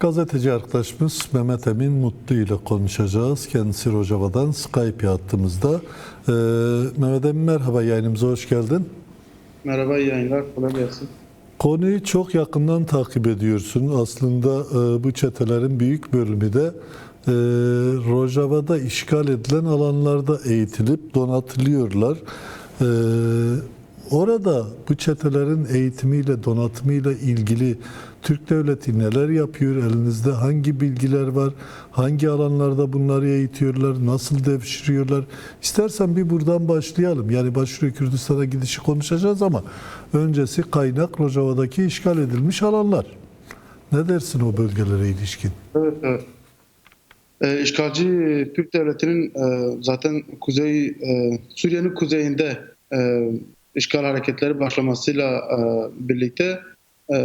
Gazeteci arkadaşımız Mehmet Emin Mutlu ile konuşacağız. Kendisi Rojava'dan Skype hattımızda. Ee, Mehmet Emin merhaba yayınımıza hoş geldin. Merhaba yayınlar. Kolay gelsin. Konuyu çok yakından takip ediyorsun. Aslında e, bu çetelerin büyük bölümü de e, Rojava'da işgal edilen alanlarda eğitilip donatılıyorlar. E, orada bu çetelerin eğitimiyle, donatımıyla ilgili Türk Devleti neler yapıyor? Elinizde hangi bilgiler var? Hangi alanlarda bunları eğitiyorlar? Nasıl devşiriyorlar? İstersen bir buradan başlayalım. Yani başvuru Kürdistan'a gidişi konuşacağız ama öncesi kaynak Rojava'daki işgal edilmiş alanlar. Ne dersin o bölgelere ilişkin? Evet, evet. Ee, işgalci Türk Devleti'nin e, zaten kuzey e, Suriye'nin kuzeyinde e, işgal hareketleri başlamasıyla e, birlikte e,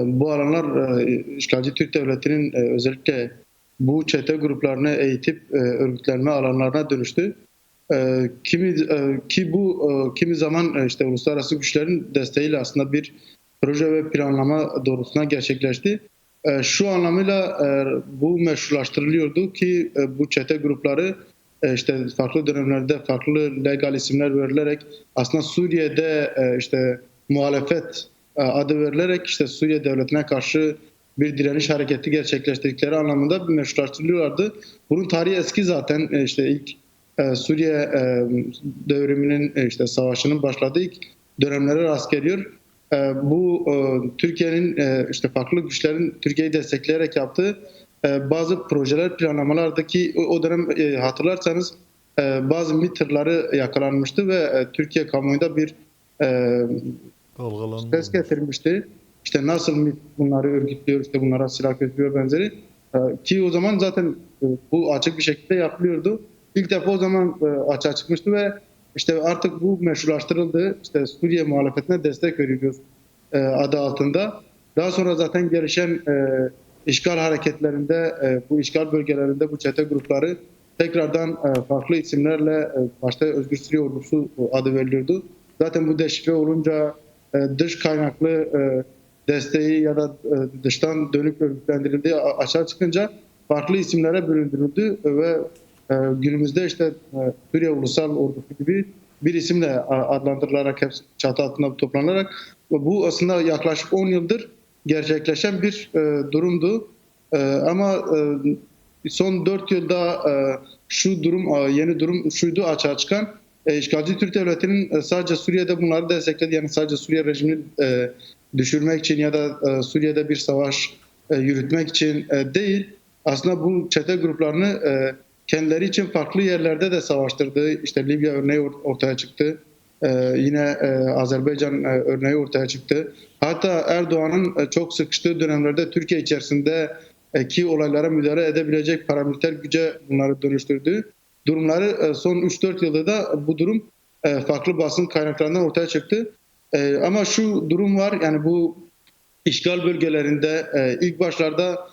bu alanlar e, işgalci Türk Devleti'nin e, özellikle bu çete gruplarını eğitip e, örgütlenme alanlarına dönüştü. E, kimi ki bu kimi zaman işte uluslararası güçlerin desteğiyle aslında bir proje ve planlama doğrultusunda gerçekleşti. E, Şu anlamıyla bu meşrulaştırılıyordu ki bu çete grupları işte farklı dönemlerde farklı legal isimler verilerek aslında Suriye'de işte muhalefet adı verilerek işte Suriye devletine karşı bir direniş hareketi gerçekleştirdikleri anlamında meşrulaştırılıyorlardı. Bunun tarihi eski zaten e, işte ilk e, Suriye e, devriminin e, işte savaşının başladığı ilk dönemlere rast geliyor. E, bu e, Türkiye'nin e, işte farklı güçlerin Türkiye'yi destekleyerek yaptığı e, bazı projeler planlamalardaki o, dönem e, hatırlarsanız e, bazı MİT tırları yakalanmıştı ve e, Türkiye kamuoyunda bir Dalgalanma. ses getirmişti. İşte nasıl bunları örgütlüyor, işte bunlara silah götürüyor benzeri. E, ki o zaman zaten e, bu açık bir şekilde yapılıyordu. İlk defa o zaman e, açığa çıkmıştı ve işte artık bu meşrulaştırıldı. İşte Suriye muhalefetine destek veriyoruz e, adı altında. Daha sonra zaten gelişen işgal hareketlerinde, bu işgal bölgelerinde bu çete grupları tekrardan farklı isimlerle başta Özgür Suriye Ordusu adı veriliyordu. Zaten bu deşifre olunca dış kaynaklı e, desteği ya da e, dıştan dönük örgütlendirildiği açığa çıkınca farklı isimlere bölündürüldü ve e, günümüzde işte e, Suriye Ulusal Ordusu gibi bir isimle adlandırılarak hepsi çatı altında toplanarak bu aslında yaklaşık 10 yıldır gerçekleşen bir e, durumdu. E, ama e, son 4 yılda e, şu durum e, yeni durum şuydu açığa çıkan e, işgalci Türk Devleti'nin e, sadece Suriye'de bunları destekledi yani sadece Suriye rejimini e, düşürmek için ya da e, Suriye'de bir savaş yürütmek için değil aslında bu çete gruplarını e, kendileri için farklı yerlerde de savaştırdı. İşte Libya örneği or- ortaya çıktı. Yine Azerbaycan örneği ortaya çıktı. Hatta Erdoğan'ın çok sıkıştığı dönemlerde Türkiye içerisinde ki olaylara müdahale edebilecek paramiliter güce bunları dönüştürdü. Durumları e, son 3-4 yılda da bu durum e, farklı basın kaynaklarından ortaya çıktı. E, ama şu durum var yani bu işgal bölgelerinde ilk başlarda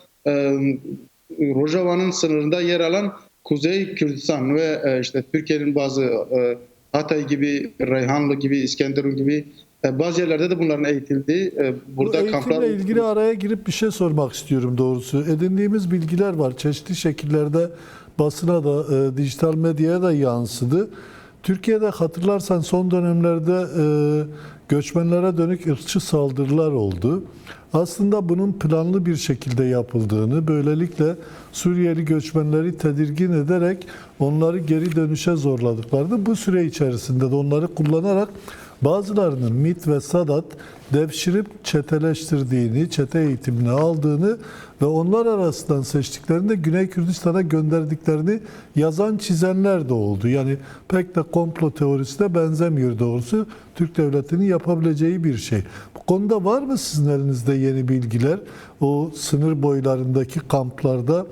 Rojava'nın sınırında yer alan Kuzey Kürdistan ve işte Türkiye'nin bazı Hatay gibi, Reyhanlı gibi, İskenderun gibi bazı yerlerde de bunların eğitildiği burada Bu eğitimle kamplar ilgili araya girip bir şey sormak istiyorum doğrusu. Edindiğimiz bilgiler var. Çeşitli şekillerde basına da, e, dijital medyaya da yansıdı. Türkiye'de hatırlarsan son dönemlerde e, göçmenlere dönük ırkçı saldırılar oldu. Aslında bunun planlı bir şekilde yapıldığını, böylelikle Suriyeli göçmenleri tedirgin ederek onları geri dönüşe zorladıklarını, bu süre içerisinde de onları kullanarak bazılarının MIT ve Sadat devşirip çeteleştirdiğini, çete eğitimini aldığını ve onlar arasından seçtiklerini Güney Kürdistan'a gönderdiklerini yazan çizenler de oldu. Yani pek de komplo teorisine benzemiyor doğrusu. Türk Devleti'nin yapabileceği bir şey. Bu konuda var mı sizin elinizde yeni bilgiler? O sınır boylarındaki kamplarda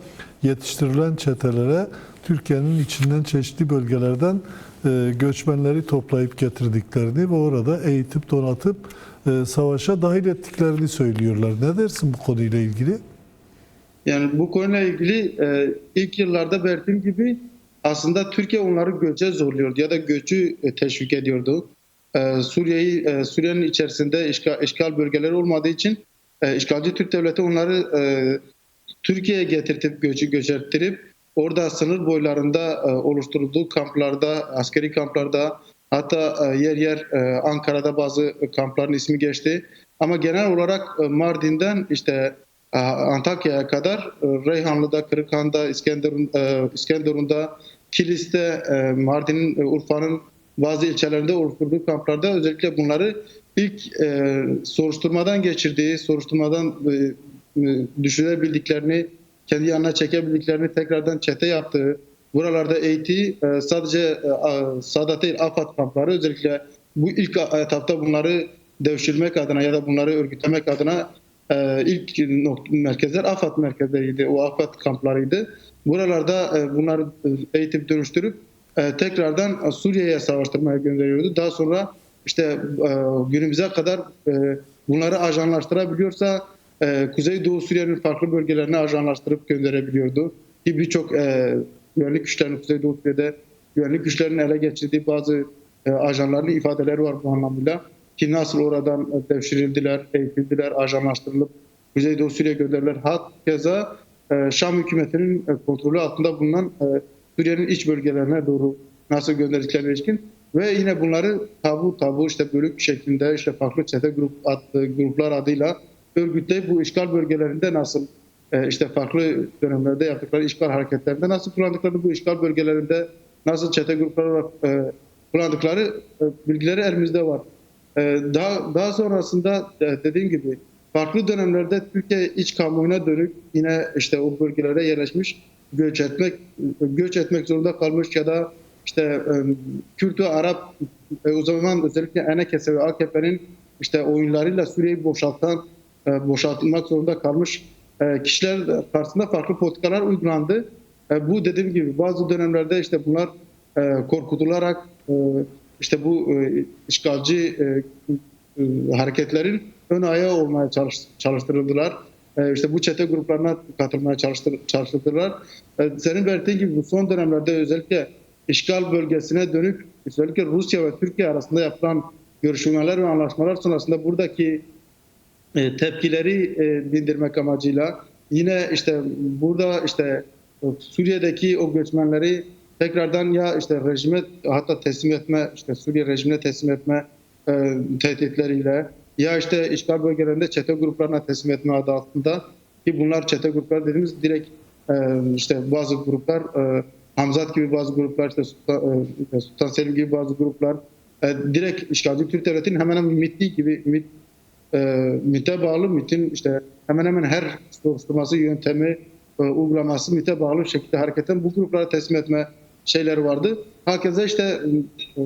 yetiştirilen çetelere Türkiye'nin içinden çeşitli bölgelerden göçmenleri toplayıp getirdiklerini ve orada eğitip donatıp e, savaşa dahil ettiklerini söylüyorlar. Ne dersin bu konuyla ilgili? Yani bu konuyla ilgili e, ilk yıllarda belirttiğim gibi aslında Türkiye onları göçe zorluyordu ya da göçü e, teşvik ediyordu. E, Suriye'yi e, Suriye'nin içerisinde işgal, işgal bölgeleri olmadığı için e, işgalci Türk devleti onları e, Türkiye'ye getirtip göçü göçerttirip orada sınır boylarında e, oluşturulduğu kamplarda, askeri kamplarda hatta e, yer yer e, Ankara'da bazı kampların ismi geçti. Ama genel olarak Mardin'den işte Antakya'ya kadar Reyhanlı'da, Kırıkhan'da, İskenderun, İskenderun'da, Kilis'te, Mardin'in, Urfa'nın bazı ilçelerinde oluşturduğu kamplarda özellikle bunları ilk soruşturmadan geçirdiği, soruşturmadan e, düşürebildiklerini, kendi yanına çekebildiklerini tekrardan çete yaptığı, buralarda eğitiği e, sadece e, Sadat değil AFAD kampları özellikle bu ilk etapta bunları devşirmek adına ya da bunları örgütlemek adına e, ilk merkezler AFAD merkezleriydi, o AFAD kamplarıydı. Buralarda e, bunları e, eğitip dönüştürüp e, tekrardan e, Suriye'ye savaştırmaya gönderiyordu. Daha sonra işte e, günümüze kadar e, bunları ajanlaştırabiliyorsa e, Kuzeydoğu Suriye'nin farklı bölgelerine ajanlaştırıp gönderebiliyordu. Ki birçok e, güvenlik güçlerinin Kuzeydoğu Suriye'de güvenlik güçlerinin ele geçirdiği bazı e, ajanların ifadeleri var bu anlamıyla. Ki nasıl oradan e, devşirildiler, eğitildiler, ajanlaştırılıp Kuzeydoğu Suriye'ye gönderirler. Hatta e, Şam hükümetinin e, kontrolü altında bulunan e, Suriye'nin iç bölgelerine doğru nasıl gönderdiklerine ilişkin ve yine bunları tabu tabu işte bölük şeklinde işte farklı çete grup adlı, gruplar adıyla örgütleyip bu işgal bölgelerinde nasıl e, işte farklı dönemlerde yaptıkları işgal hareketlerinde nasıl kullandıklarını bu işgal bölgelerinde nasıl çete grupları olarak e, kullandıkları e, bilgileri elimizde var. Daha daha sonrasında dediğim gibi farklı dönemlerde Türkiye iç kamuoyuna dönük yine işte o bölgelere yerleşmiş göç etmek göç etmek zorunda kalmış ya da işte Kürt ve Arap o zaman özellikle Enekese ve AKP'nin işte oyunlarıyla Suriye'yi boşaltan boşaltılmak zorunda kalmış e, kişiler karşısında farklı politikalar uygulandı. E, bu dediğim gibi bazı dönemlerde işte bunlar e, korkutularak e, işte bu e, işgalci e, e, hareketlerin ön ayağı olmaya çalış, çalıştırıldılar. E, işte bu çete gruplarına katılmaya çalıştır, çalıştırdılar. E, senin belirttiğin gibi bu son dönemlerde özellikle işgal bölgesine dönük özellikle Rusya ve Türkiye arasında yapılan görüşmeler ve anlaşmalar sonrasında buradaki e, tepkileri e, dindirmek amacıyla. Yine işte burada işte e, Suriye'deki o göçmenleri tekrardan ya işte rejime hatta teslim etme işte Suriye rejimine teslim etme e, tehditleriyle ya işte işgal bölgelerinde çete gruplarına teslim etme adı altında ki bunlar çete gruplar dediğimiz direkt e, işte bazı gruplar e, Hamzat gibi bazı gruplar işte Sultan, e, Sultan Selim gibi bazı gruplar e, direkt işgalci Türk devletinin hemen hemen MİT gibi MİT e, MİT'e bağlı MİT'in işte hemen hemen her soruşturması yöntemi e, uygulaması MİT'e bağlı şekilde hareketten bu gruplara teslim etme şeyleri vardı. Herkese işte e,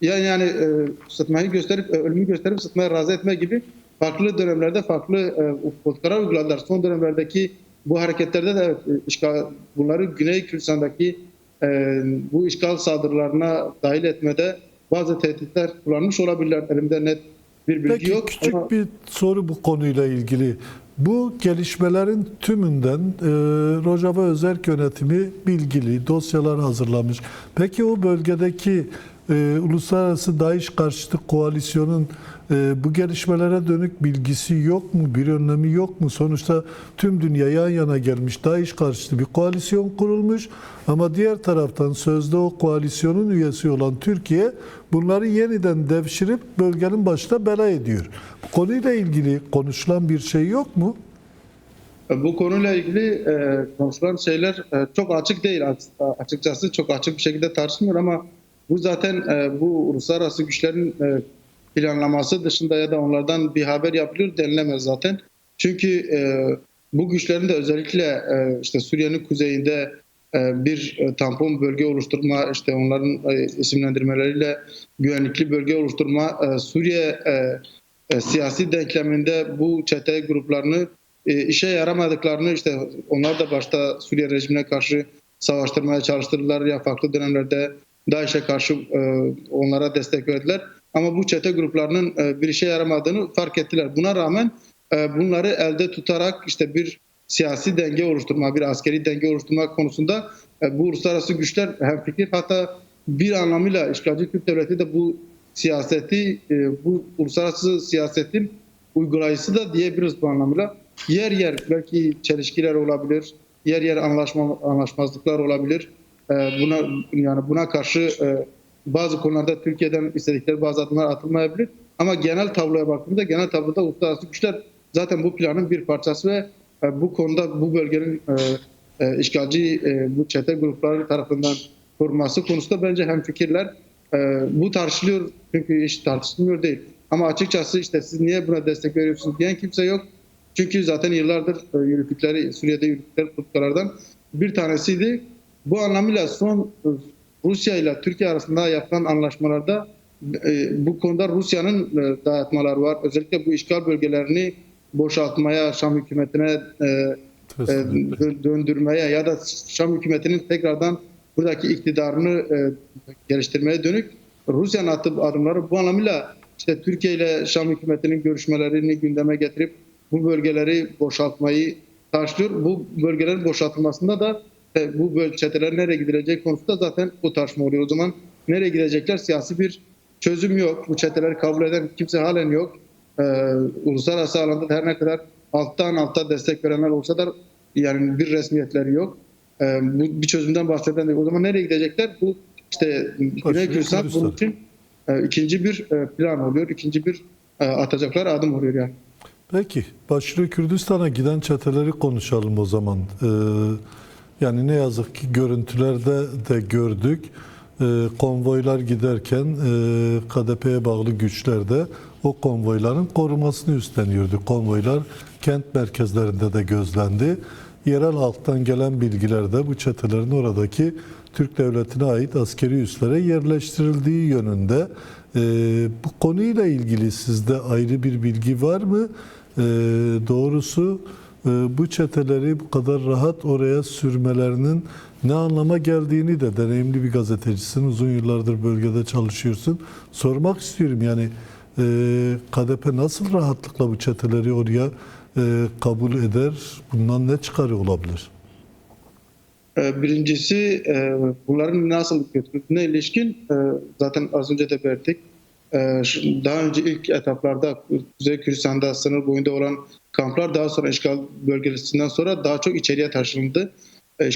yani yani e, sıtmayı gösterip e, ölümü gösterip sıtmaya razı etme gibi farklı dönemlerde farklı e, politikalar uyguladılar. Son dönemlerdeki bu hareketlerde de e, işgal, bunları Güney Kürdistan'daki e, bu işgal saldırılarına dahil etmede bazı tehditler kullanmış olabilirler. Elimde net bir bilgi Peki yok. küçük ama- bir soru bu konuyla ilgili. Bu gelişmelerin tümünden e, Rojava Özerk Yönetimi bilgili, dosyalar hazırlamış. Peki o bölgedeki e, Uluslararası DAEŞ karşıtı koalisyonun bu gelişmelere dönük bilgisi yok mu? Bir önlemi yok mu? Sonuçta tüm dünya yan yana gelmiş. DAEŞ karşıtı bir koalisyon kurulmuş. Ama diğer taraftan sözde o koalisyonun üyesi olan Türkiye bunları yeniden devşirip bölgenin başına bela ediyor. Bu konuyla ilgili konuşulan bir şey yok mu? Bu konuyla ilgili e, konuşulan şeyler e, çok açık değil Açık- açıkçası çok açık bir şekilde tartışılmıyor ama bu zaten e, bu uluslararası güçlerin e, planlaması dışında ya da onlardan bir haber yapılıyor denilemez zaten. Çünkü e, bu güçlerin de özellikle e, işte Suriye'nin kuzeyinde e, bir e, tampon bölge oluşturma işte onların e, isimlendirmeleriyle güvenlikli bölge oluşturma e, Suriye e, e, siyasi denkleminde bu çete gruplarını e, işe yaramadıklarını işte onlar da başta Suriye rejimine karşı savaştırmaya çalıştırdılar ya farklı dönemlerde DAEŞ'e karşı e, onlara destek verdiler. Ama bu çete gruplarının e, bir işe yaramadığını fark ettiler. Buna rağmen e, bunları elde tutarak işte bir siyasi denge oluşturma, bir askeri denge oluşturma konusunda e, bu uluslararası güçler hemfikir. Hatta bir anlamıyla işgalci Türk devleti de bu siyaseti, bu uluslararası siyasetin uygulayıcısı da diyebiliriz bu anlamıyla. yer yer belki çelişkiler olabilir, yer yer anlaşma anlaşmazlıklar olabilir. Buna yani buna karşı bazı konularda Türkiye'den istedikleri bazı adımlar atılmayabilir. Ama genel tabloya baktığımda genel tabloda uluslararası güçler zaten bu planın bir parçası ve e, bu konuda bu bölgenin e, e, işgalci e, bu çete grupları tarafından korunması konusunda bence hemfikirler. E, bu tartışılıyor çünkü iş tartışılmıyor değil. Ama açıkçası işte siz niye buna destek veriyorsunuz diyen kimse yok. Çünkü zaten yıllardır e, yürüttükleri, Suriye'de yürüttükleri politikalardan bir tanesiydi. Bu anlamıyla son Rusya ile Türkiye arasında yapılan anlaşmalarda e, bu konuda Rusya'nın e, dayatmaları var. Özellikle bu işgal bölgelerini boşaltmaya, Şam hükümetine e, e, döndürmeye ya da Şam hükümetinin tekrardan buradaki iktidarını e, geliştirmeye dönük Rusya'nın attığı adımları bu anlamıyla işte Türkiye ile Şam hükümetinin görüşmelerini gündeme getirip bu bölgeleri boşaltmayı taşlıyor. Bu bölgelerin boşaltılmasında da e, bu böl- çeteler nereye gidilecek konusunda zaten o tartışma oluyor. O zaman nereye gidecekler? Siyasi bir çözüm yok. Bu çeteleri kabul eden kimse halen yok. Ee, uluslararası alanda da her ne kadar alttan alta destek verenler olsa da yani bir resmiyetleri yok. Ee, bu bir çözümden bahseden değil. O zaman nereye gidecekler? Bu işte Güney Kürdistan bunun için e, ikinci bir e, plan oluyor. ikinci bir e, atacaklar adım oluyor yani. Peki, başlı Kürdistan'a giden çeteleri konuşalım o zaman. Ee, yani ne yazık ki görüntülerde de gördük. Ee, konvoylar giderken e, KDP'ye bağlı güçler de o konvoyların korumasını üstleniyordu. Konvoylar kent merkezlerinde de gözlendi. Yerel halktan gelen bilgilerde bu çetelerin oradaki Türk Devleti'ne ait askeri üslere yerleştirildiği yönünde. Ee, bu konuyla ilgili sizde ayrı bir bilgi var mı? Ee, doğrusu e, bu çeteleri bu kadar rahat oraya sürmelerinin ne anlama geldiğini de deneyimli bir gazetecisin, uzun yıllardır bölgede çalışıyorsun. Sormak istiyorum yani e, KDP nasıl rahatlıkla bu çeteleri oraya e, kabul eder? Bundan ne çıkarı olabilir? Ee, Birincisi e, bunların nasıl götürüldüğüne ilişkin zaten az önce de şu- Daha önce ilk etaplarda Kuzey Kürdistan'da sınır boyunda olan kamplar daha sonra işgal bölgesinden sonra daha çok içeriye taşındı. E,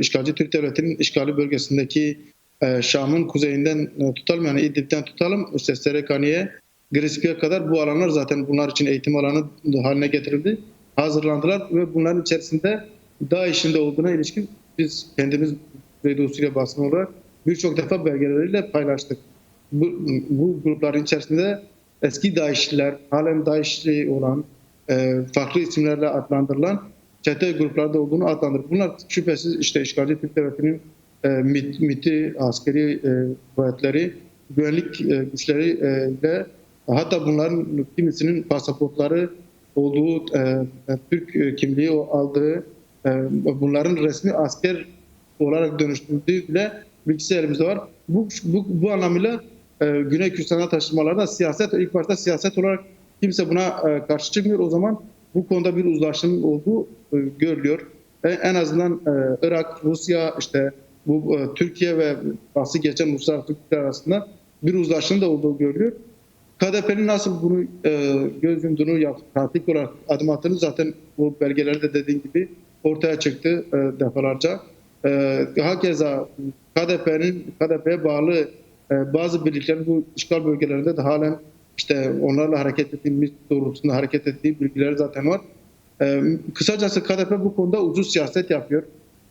İşgalci Türk Devleti'nin işgali bölgesindeki e, Şam'ın kuzeyinden e, tutalım yani İdlib'den tutalım işte Serekaniye, Grispi'ye kadar bu alanlar zaten bunlar için eğitim alanı haline getirildi. Hazırlandılar ve bunların içerisinde DAEŞ'in de olduğuna ilişkin biz kendimiz Suriye basını olarak birçok defa belgeleriyle paylaştık. Bu, bu grupların içerisinde eski DAEŞ'liler, halen DAEŞ'li olan, farklı isimlerle adlandırılan çete gruplarda olduğunu adlandırdık. Bunlar şüphesiz işte işgalci Türk Devleti'nin e, MİT, MİT'i, askeri e, kuvvetleri, güvenlik e, güçleri e, ile hatta bunların kimisinin pasaportları olduğu e, e, Türk e, kimliği aldığı e, bunların resmi asker olarak dönüştürdüğü bile bilgisi elimizde var. Bu, bu, bu anlamıyla e, Güney Kürdistan'a taşımalarda siyaset ilk başta siyaset olarak kimse buna e, karşı çıkmıyor. O zaman bu konuda bir uzlaşının olduğu e, görülüyor. E, en azından Irak, Rusya, işte bu Türkiye ve bahsi geçen uluslararası Türkler arasında bir uzlaşının da olduğu görülüyor. KDP'nin nasıl bunu e, göz yumduğunu yap, pratik olarak adım attığını zaten bu belgelerde dediğim gibi ortaya çıktı defalarca. E, hakeza KDP'nin KDP'ye bağlı bazı birliklerin bu işgal bölgelerinde de halen işte onlarla hareket ettiğimiz doğrultusunda hareket ettiği bilgiler zaten var. E, kısacası KDP bu konuda ucuz siyaset yapıyor.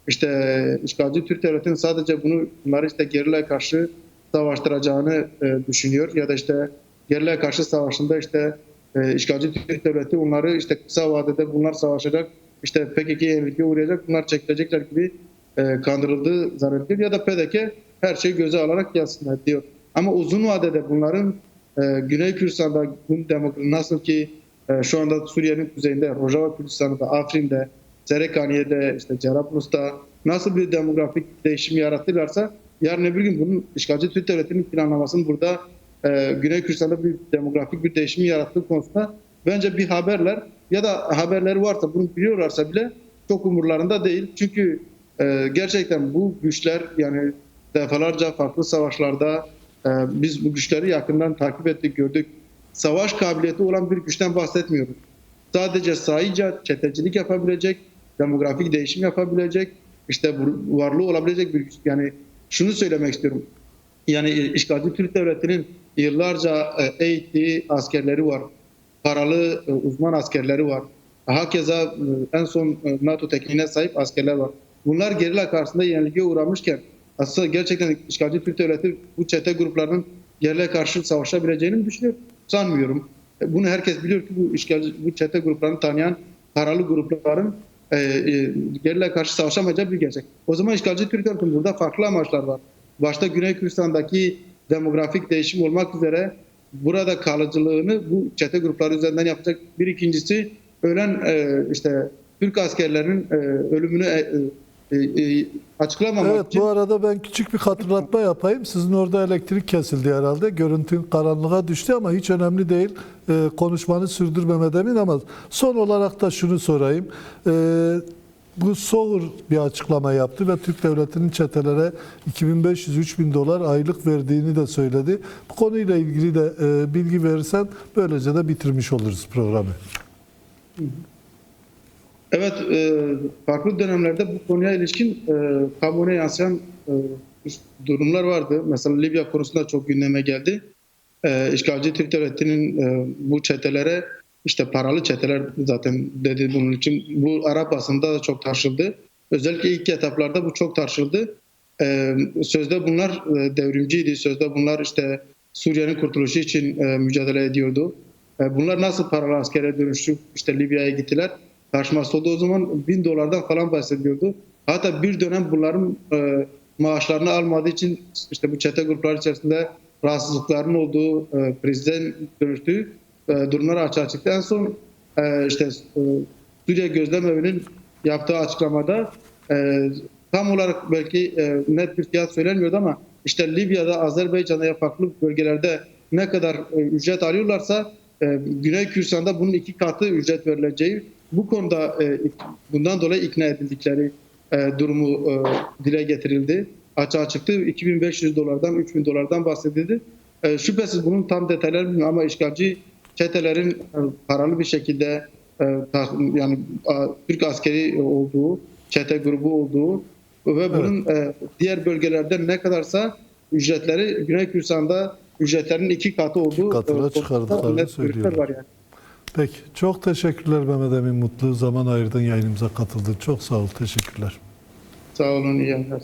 İşte işgalci Türk devletinin sadece bunu bunları işte gerilere karşı savaştıracağını e, düşünüyor ya da işte gerilere karşı savaşında işte e, işgalci Türk devleti onları işte kısa vadede bunlar savaşacak işte PKK'ye yenilgiye uğrayacak bunlar çekilecekler gibi e, kandırıldığı zannediliyor ya da PDK her şeyi göze alarak gelsinler diyor. Ama uzun vadede bunların e, Güney Kürdistan'da bu demokrasi nasıl ki e, şu anda Suriye'nin kuzeyinde Rojava Kürdistan'da, Afrin'de, Serekaniye'de, işte Cerablus'ta nasıl bir demografik değişim yarattılarsa yarın öbür gün bunun işgalci Türk Devleti'nin planlamasının burada e, Güney Kürdistan'da bir demografik bir değişim yarattığı konusunda bence bir haberler ya da haberleri varsa bunu biliyorlarsa bile çok umurlarında değil. Çünkü e, gerçekten bu güçler yani defalarca farklı savaşlarda biz bu güçleri yakından takip ettik, gördük. Savaş kabiliyeti olan bir güçten bahsetmiyoruz. sadece sayıca çetecilik yapabilecek, demografik değişim yapabilecek, işte varlığı olabilecek bir güç. Yani şunu söylemek istiyorum. Yani işgalci Türk Devleti'nin yıllarca e, eğittiği askerleri var. Paralı e, uzman askerleri var. Hakeza e, en son NATO tekniğine sahip askerler var. Bunlar gerilla karşısında yenilgiye uğramışken aslında gerçekten işgalci Türk Devleti bu çete gruplarının gerilla karşı savaşabileceğini mi düşünüyor? Sanmıyorum. E, Bunu herkes biliyor ki bu işgalci, bu çete gruplarını tanıyan paralı grupların e, e, gerilla karşı savaşamayacağı bir gerçek. O zaman işgalci Türk Devleti'nin burada farklı amaçlar var. Başta Güney Kürdistan'daki demografik değişim olmak üzere burada kalıcılığını bu çete grupları üzerinden yapacak. Bir ikincisi ölen e, işte Türk askerlerinin e, ölümünü e, e, e, açıklamamak Evet için bu arada ben küçük bir hatırlatma yapayım. Sizin orada elektrik kesildi herhalde. Görüntün karanlığa düştü ama hiç önemli değil. Ee, konuşmanı sürdürmeme emin ama son olarak da şunu sorayım. Ee, bu Soğur bir açıklama yaptı ve Türk Devleti'nin çetelere 2500-3000 dolar aylık verdiğini de söyledi. Bu konuyla ilgili de e, bilgi verirsen böylece de bitirmiş oluruz programı. Evet, e, farklı dönemlerde bu konuya ilişkin e, kamuoyuna yansıyan e, durumlar vardı. Mesela Libya konusunda çok gündeme geldi. E, işgalci Türk Devleti'nin e, bu çetelere, işte paralı çeteler zaten dedi bunun için, bu Arap basında da çok tartışıldı. Özellikle ilk etaplarda bu çok tartışıldı. E, sözde bunlar e, devrimciydi, sözde bunlar işte Suriye'nin kurtuluşu için e, mücadele ediyordu. E, bunlar nasıl paralı askere dönüştü, işte Libya'ya gittiler tartışması oldu. O zaman bin dolardan falan bahsediyordu. Hatta bir dönem bunların e, maaşlarını almadığı için işte bu çete grupları içerisinde rahatsızlıkların olduğu, e, krizden dönüştüğü e, durumlar açığa çıktı. En son e, işte e, Suriye Gözlem Evi'nin yaptığı açıklamada e, tam olarak belki e, net bir fiyat söylenmiyordu ama işte Libya'da, Azerbaycan'da ya farklı bölgelerde ne kadar e, ücret alıyorlarsa e, Güney Kürdistan'da bunun iki katı ücret verileceği bu konuda e, bundan dolayı ikna edildikleri e, durumu e, dile getirildi. Açığa çıktı. 2500 dolardan 3000 dolardan bahsedildi. E, şüphesiz bunun tam detayları bilmiyorum ama işgalci çetelerin e, paralı bir şekilde e, ta- yani a, Türk askeri olduğu, çete grubu olduğu ve bunun e, diğer bölgelerde ne kadarsa ücretleri Güney Kürdistan'da ücretlerin iki katı olduğu katına e, çıkardıklarını söylüyorlar. var yani. Peki çok teşekkürler Mehmet Emin Mutlu. Zaman ayırdın yayınımıza katıldın. Çok sağ ol. Teşekkürler. Sağ olun, iyi yayınlar.